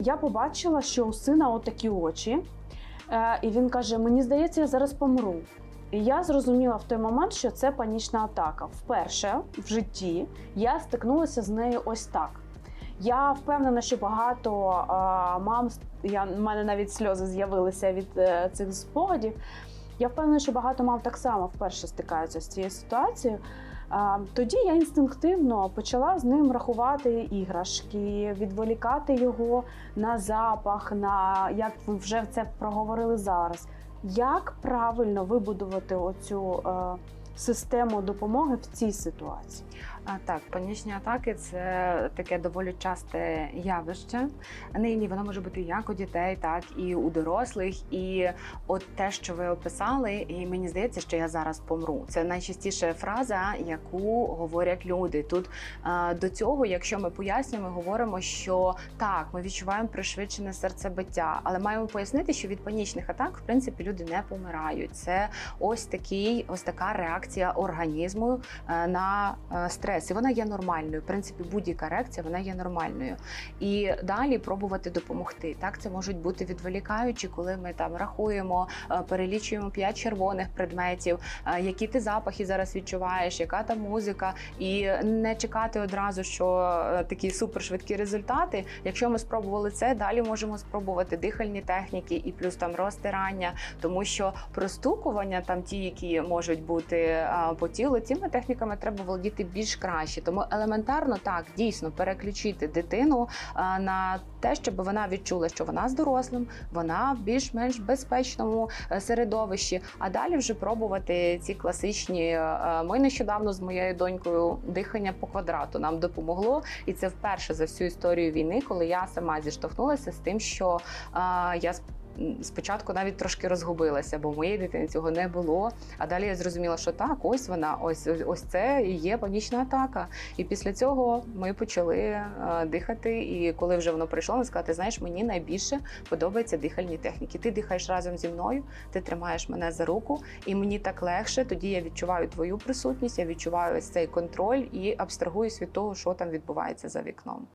Я побачила, що у сина отакі очі, е, і він каже: Мені здається, я зараз помру. І я зрозуміла в той момент, що це панічна атака. Вперше в житті я стикнулася з нею ось так. Я впевнена, що багато а, мам, я, в мене навіть сльози з'явилися від е, цих спогадів. Я впевнена, що багато мам так само вперше стикаються з цією ситуацією. Тоді я інстинктивно почала з ним рахувати іграшки, відволікати його на запах, на як ви вже це проговорили зараз. Як правильно вибудувати оцю е, систему допомоги в цій ситуації? А, так, панічні атаки це таке доволі часте явище. Нині воно може бути як у дітей, так і у дорослих. І от те, що ви описали, і мені здається, що я зараз помру. Це найчастіша фраза, яку говорять люди. Тут до цього, якщо ми пояснюємо, говоримо, що так, ми відчуваємо пришвидшене серцебиття, але маємо пояснити, що від панічних атак, в принципі, люди не помирають. Це ось такий, ось така реакція організму е, на е, стрес. І вона є нормальною. В принципі, будь-яка реакція вона є нормальною. І далі пробувати допомогти. Так, це можуть бути відволікаючі, коли ми там рахуємо, е, перелічуємо п'ять червоних предметів, е, які ти запахи зараз відчуваєш, яка там музика, і не чекати одразу, що е, такі супершвидкі результати. Якщо ми спробували це, далі можемо спробувати дихальні техніки і плюс там розтирання, тому що простукування, там ті, які можуть бути по тілу, цими техніками треба володіти більш краще. Тому елементарно так дійсно переключити дитину а, на те, щоб вона відчула, що вона з дорослим, вона в більш-менш безпечному е, середовищі. А далі вже пробувати ці класичні. е, Ми нещодавно з моєю донькою дихання по квадрату нам допомогло, і це вперше за всю історію війни, коли я сама зіштовхнулася з тим, що е, я спочатку навіть трошки розгубилася, бо в моєї дитини цього не було. А далі я зрозуміла, що так, ось вона, ось ось це і є панічна атака. І після цього ми почали е, дихати. І коли вже воно прийшло, вона сказала, ти знаєш, мені найбільше подобаються дихальні техніки. Ти дихаєш разом зі мною, ти тримаєш мене за руку, і мені так легше. Тоді я відчуваю твою присутність, я відчуваю ось цей контроль і абстрагуюсь від того, що там відбувається за вікном.